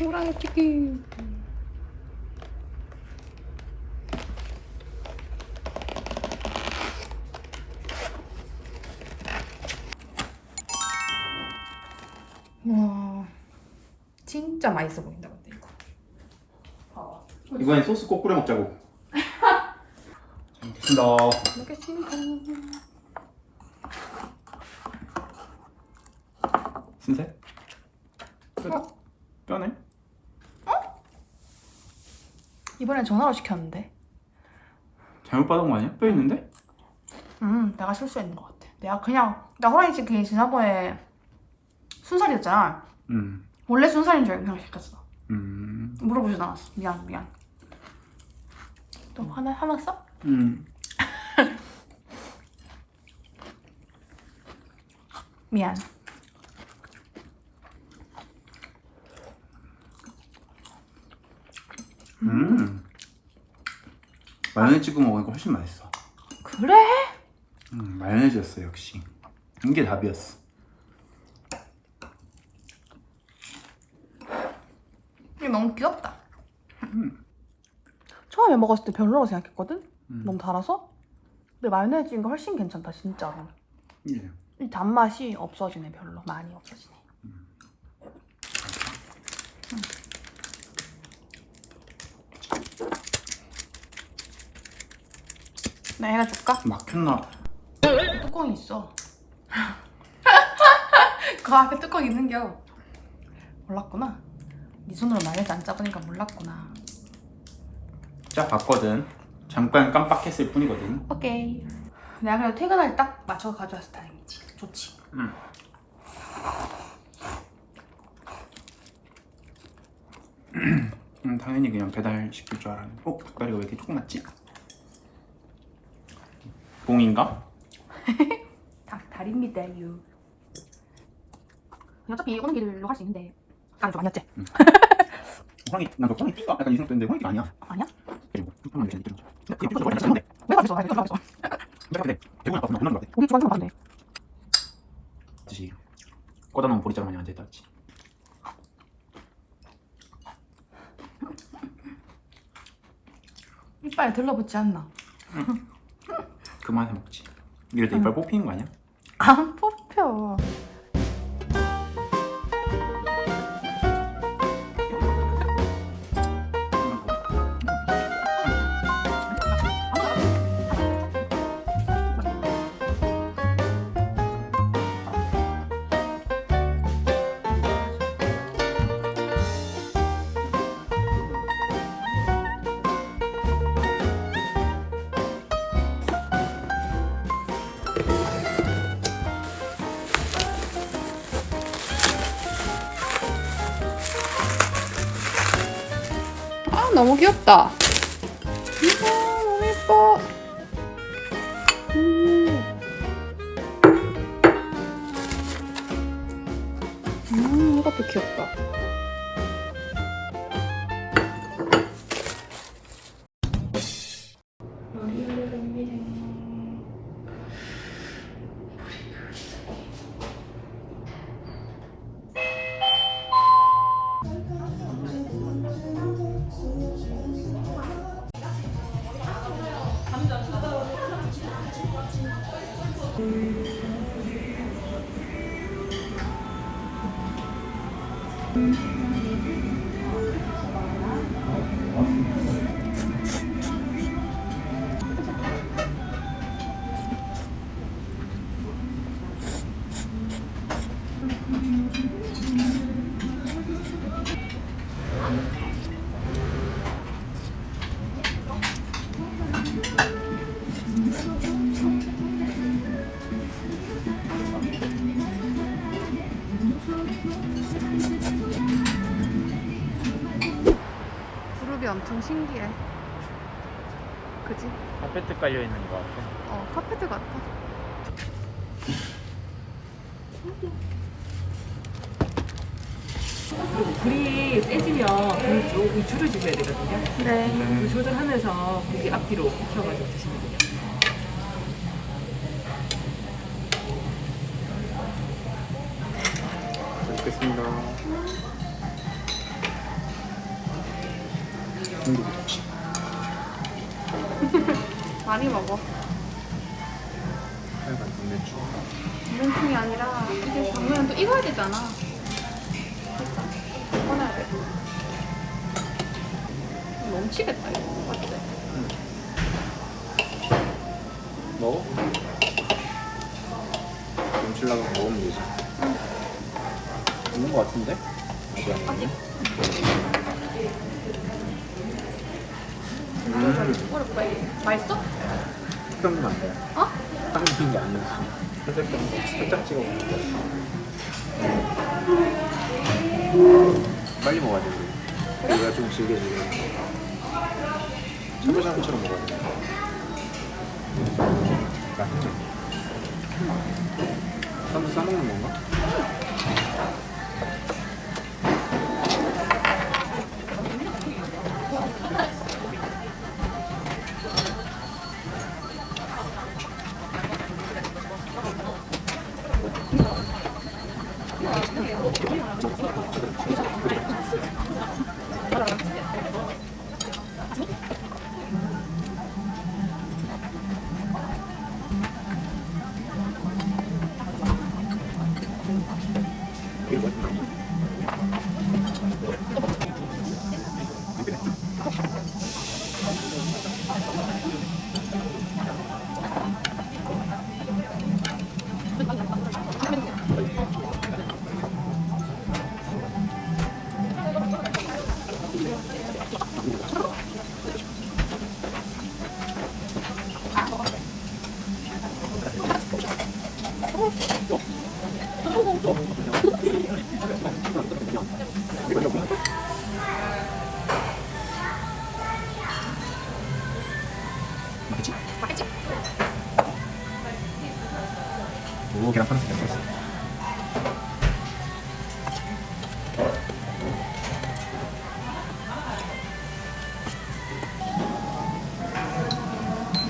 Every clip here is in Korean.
호랑이 튀김. 와, 진짜 맛있어 보인다 근데 이거. 봐봐. 이번엔 소스 꼭 뿌려 먹자고. 잘 먹겠습니다. 먹겠습니다. 신세? 뼈다? 뼈네? 이번엔 전화로 시켰는데. 잘못 받은 거 아니야? 뼈 있는데? 음, 내가 실수했는 것 같아. 내가 그냥 나 호랑이 치킨 지난번에 순살이었잖아. 음. 원래 순살인 줄 알고 그냥 시켰어. 음. 물어보지도 않았어. 미안, 미안. 또 하나 화났어? 음. 미안. 음. 마요네즈 찍어 먹으니까 훨씬 맛있어. 그래? 음, 마요네즈였어 역시. 이게 답이었어. 이게 너무 귀엽다. 처음에 먹었을 때 별로라고 생각했거든? 음. 너무 달아서? 근데 마요네즈인 거 훨씬 괜찮다, 진짜로. 예. 이 단맛이 없어지네, 별로. 많이 없어지네. 나 해가 줄까? 막혔나? 뚜껑이 있어. 그 앞에 뚜껑 있는겨. 몰랐구나. 네 손으로 마요네즈 안 짜보니까 몰랐구나. 짜 봤거든. 잠깐 깜빡했을 뿐이거든. 오케이. 내가 그래도 퇴근할 때딱 맞춰서 가져와서 다행이지. 좋지. 음. 음, 당연히 그냥 배달 시킬 줄 알았는데. 어, 닭다리가 왜 이렇게 조그맣지? 봉인가? 닭 다리입니다, 유. 어차피 오는 길로 갈수 있는데. 가좀 아니었지? 호랑이, 난그 호랑이 띠가 약간 이 생각했는데 호랑이가 아니야. 아니야? 그리고. 근데? 근데 대구나 같아. 우리 좀 꺼다 놓은 보리자루 마냥 앉아있다 했지. 이빨에 들러붙지 않나? 그만해 먹지. 이럴 때 이빨 뽑히는 거 아니야? 안 뽑혀. 귀엽다. 이거 너무 예뻐. 음. 음 이것도 귀엽다. 그룹이 엄청 신기해. 그지? 카페트 깔려 있는 거 같아. 어 카페트 같아. 불이 세지면 불 조- 줄을 주셔야 되거든요. 네. 그 조절하면서 고기 앞뒤로 익혀가지고 드시면 돼요. 잘 먹겠습니다. 중국이지. 많이 먹어. 하여간 동네주. 면충이 아니라 이게 장면은 또 익어야 되잖아. 꺼내야 돼. 넘치겠다 이거 맞지? 먹어? 넘칠라고 먹으면 되지. 있는 거 같은데? 아직 안 아직? 음, 어렵다. 맛있어? 식감도 안 돼. 어? 당긴 게 아니었어. 살짝 좀 살짝 찍어 먹을게. 빨리 먹어야 돼. 우리. 우리가 좀 질게 지금. 샤브샤브처럼 먹어야 돼. 맛있죠? 한번 싸먹는 건가? 이거 맛있나? 맛있지? 맛있지? 오 계란 파란색.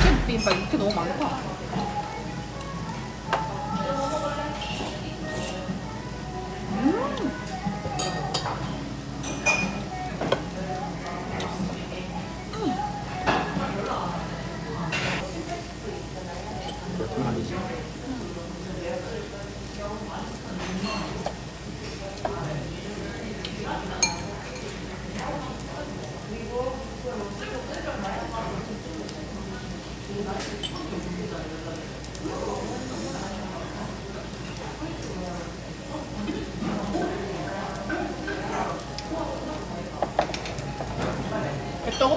육회 비빔밥 육회 너무 많다.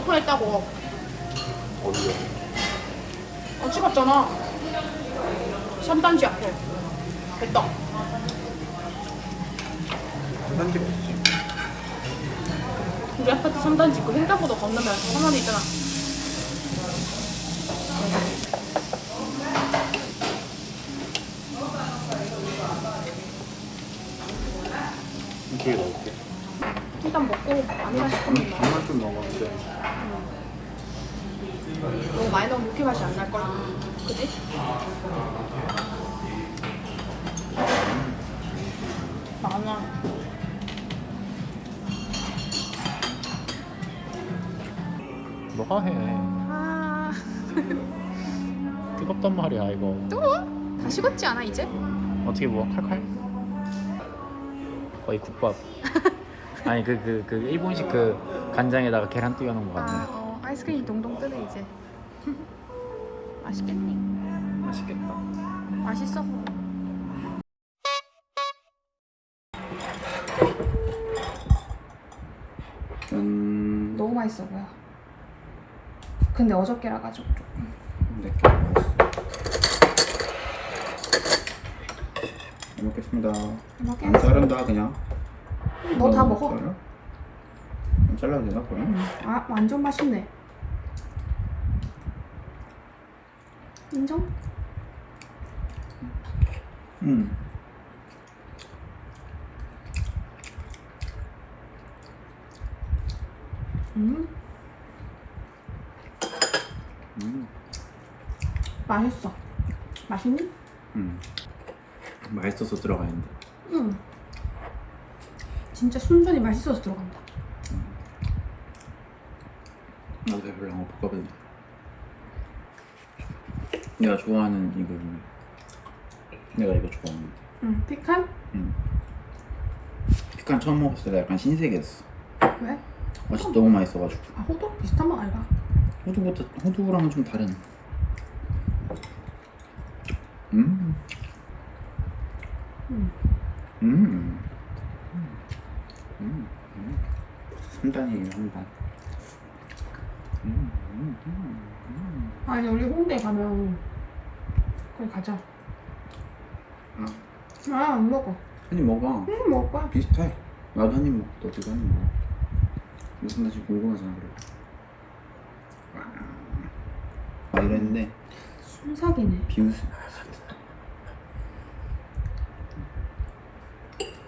오픈했다고. 어디요? 어 찍었잖아. 3단지 앞에. 됐다. 한단지가 어디지? 우리 아파트 3단지 그 횡단보도 건너면 상안에 있잖아. 이쪽에 넣을게. 일단 먹고 아니라 싶으면 나. 반만 좀 먹었는데. 많이 넣으면 육회 맛이 안 날걸. 그지? 많아. 너가 해. 아, 뜨겁단 말이야 이거. 또? 다 식었지 않아 이제? 어떻게 뭐 칼칼? 거의 국밥. 아니 그 그 그 일본식 그 간장에다가 계란 띄워 놓은 거 아, 같네. 어, 아이스크림 동동 뜨네 이제. 맛있겠니? 맛있겠다. 맛있어. 짠. 너무 맛있어 보여. 근데 어저께라 가지고 조금. 네 개. 잘 먹겠습니다. 안 자른다 그냥. 너 다 먹어. 잘라? 안 잘라도 되나 그럼? 아 완전 맛있네. 인정? 음. 음 음. 맛있어. 맛있니? 음. 맛있어서 들어가 있는데. 응. 진짜 순전히 맛있어서 들어간다. 나도 배불러 어 볶아보자 내가 좋아하는 이거 내가 이거 좋아하는 응 피칸? 응. 피칸 처음 먹었을 때 약간 신세계였어 왜? 맛이 너무 맛있어가지고 아 호두? 비슷한 맛 아이가? 호두보다 호두랑은 좀 다른 음. 음. 음. 음. 음. 한 단이에요 한 단. 음. 음. 음. 아니 우리 홍대 가면 거기 가자. 아. 아 안 먹어. 한 입 먹어봐. 응 먹을 거야 비슷해. 나도 한 입 먹고 너도 한입 먹어 무슨 맛이 궁금하잖아 그래 아 이랬는데 순삭이네. 비웃음.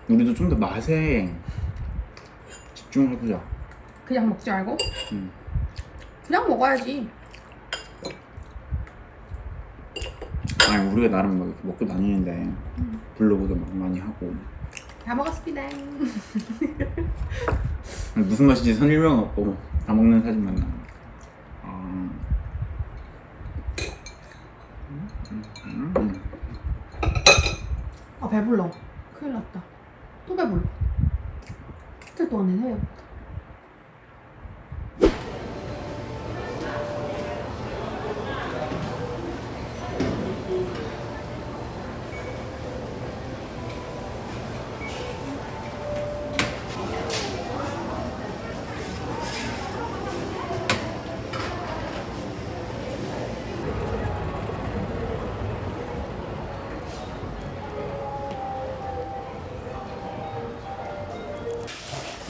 우리도 좀 더 맛에 집중을 해보자. 그냥 먹지 말고? 음. 그냥 먹어야지 아니 우리가 나름 막 이렇게 먹고 다니는데 불러보도 막 많이 하고 다 먹었습니다 무슨 맛인지 설명 없고 다 먹는 사진만 나. 아. 음. 아 배불러 큰일 났다 또 배불러 이틀 동안 내내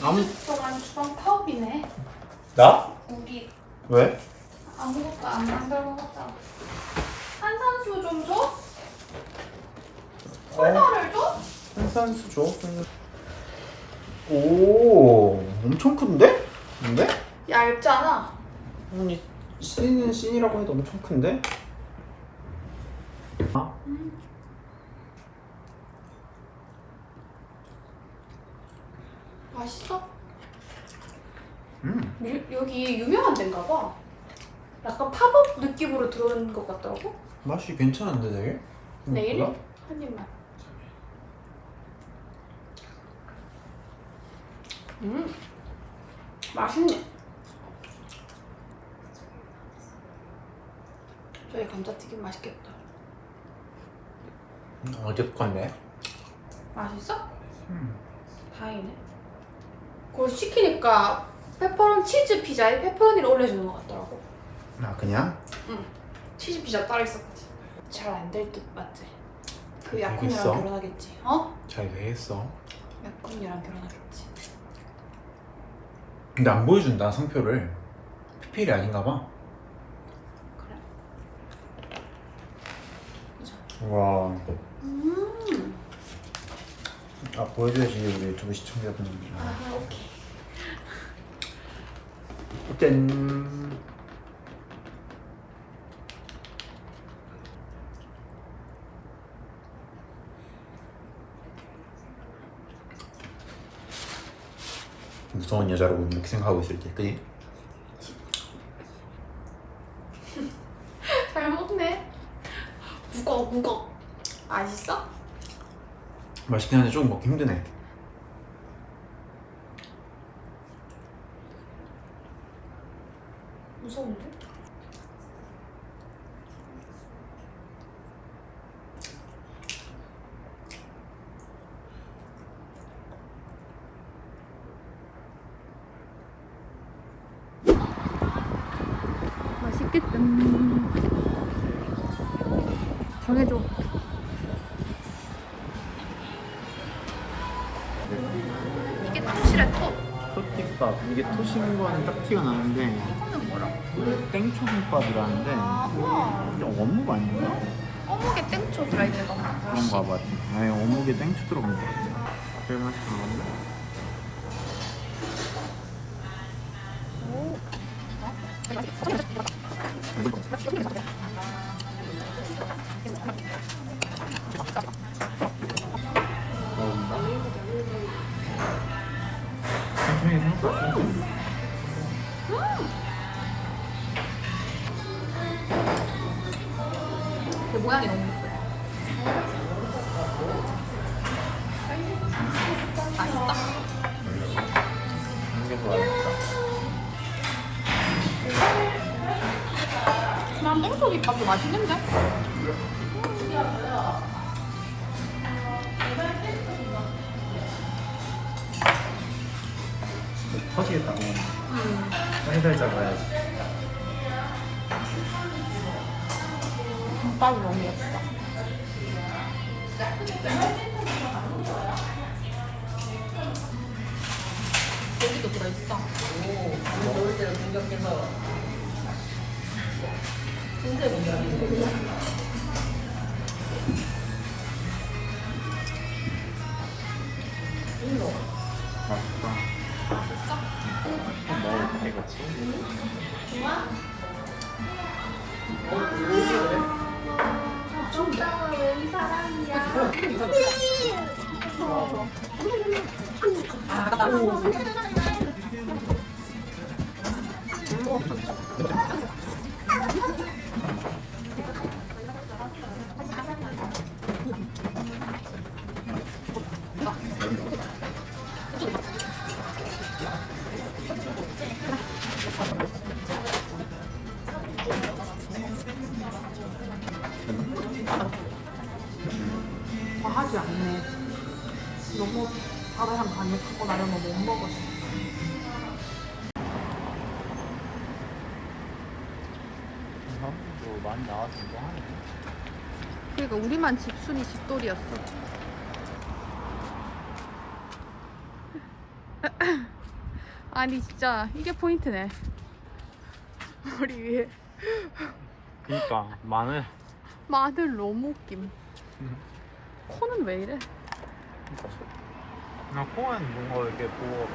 아무 동안 주방 파업이네 나? 우리 왜? 아무것도 안 만들어 먹었잖아 탄산수 좀 줘? 콜라를 줘? 탄산수 줘. 오, 엄청 큰데? 근데? 얇잖아 아니 씬은 씬이라고 해도 엄청 큰데? 아? 맛있어? 음. 유- 여기 유명한 데인가 봐 약간 팝업 느낌으로 들어오는 것 같더라고 맛이 괜찮은데 되게? 내일? 생각보다? 한 입만 음 맛있네 저희 감자튀김 맛있겠다 음, 어제 건데? 맛있어? 음. 다행이네 그걸 시키니까 페퍼론 치즈 피자에 페퍼로니를 올려주는 것 같더라고 아 그냥? 치즈 피자 따로 있었거든 잘 안 될 듯 맞지? 그 약혼녀랑 알겠어. 결혼하겠지 어? 잘 되겠어. 약혼녀랑 결혼하겠지 근데 안 보여준다 성표를. PPL이 아닌가 봐. 그래? 와. 음. 아 보여줘야지 우리 유튜브 시청자분들. 아 오케이 짠. 무서운 여자라고 이렇게 생각하고 있을 때, 그지? 잘 먹네 무거 무거 맛있어? 맛있긴 한데 조금 먹기 힘드네. 무서운데? 맛있겠다 정해줘 이게 토시는 거는 딱 티가 나는데 이거는 뭐라? 땡초김밥이라는데 아 이게 어묵 아닌가? 어묵에 땡초 들어있는 거 그런가 봐. 아니 어묵에 땡초 들어간 거 같아. 제일 맛있는 건데? 모양이 너무 예뻐요. 맛있다. 이게. 난 땡초김밥도 맛있는데? 터지겠다고. 사이다를 잡아야지. 김밥이 너무 예쁘다. 여기도 들어있어. 맛있다. 아, 아깝다. 과하지 않네. 너무 바다랑 강력하고 나려면 못 먹었어. 뭐 많이 나와서 이거 하네. 그러니까 우리만 집순이 집돌이였어. 아니 진짜 이게 포인트네. 머리 위에 그니까 마늘. 마늘 너무 웃김. 코는 왜 이래? 나 콩은 뭔가 이렇게 보고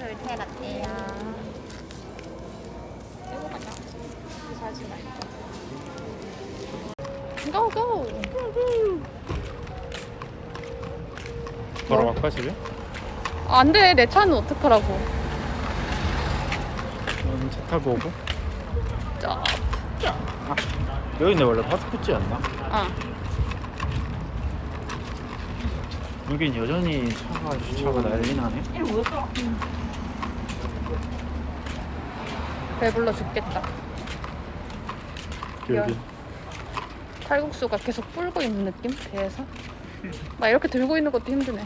돌체 같아요. 고고! 걸어갈까 집에? 안 돼, 내 차는 어떡하라고. 음, 차 타고 오고. 자, 여기는 원래 파스쿠치 였나? 아, 여긴 여전히 차가 주차가 난리 나네. 배불러 죽겠다. 여기. 칼국수가 계속 불고 있는 느낌? 배에서? 나 이렇게 들고 있는 것도 힘드네.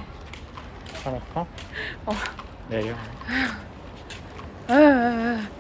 차 아파? 어. 내려. 에에에.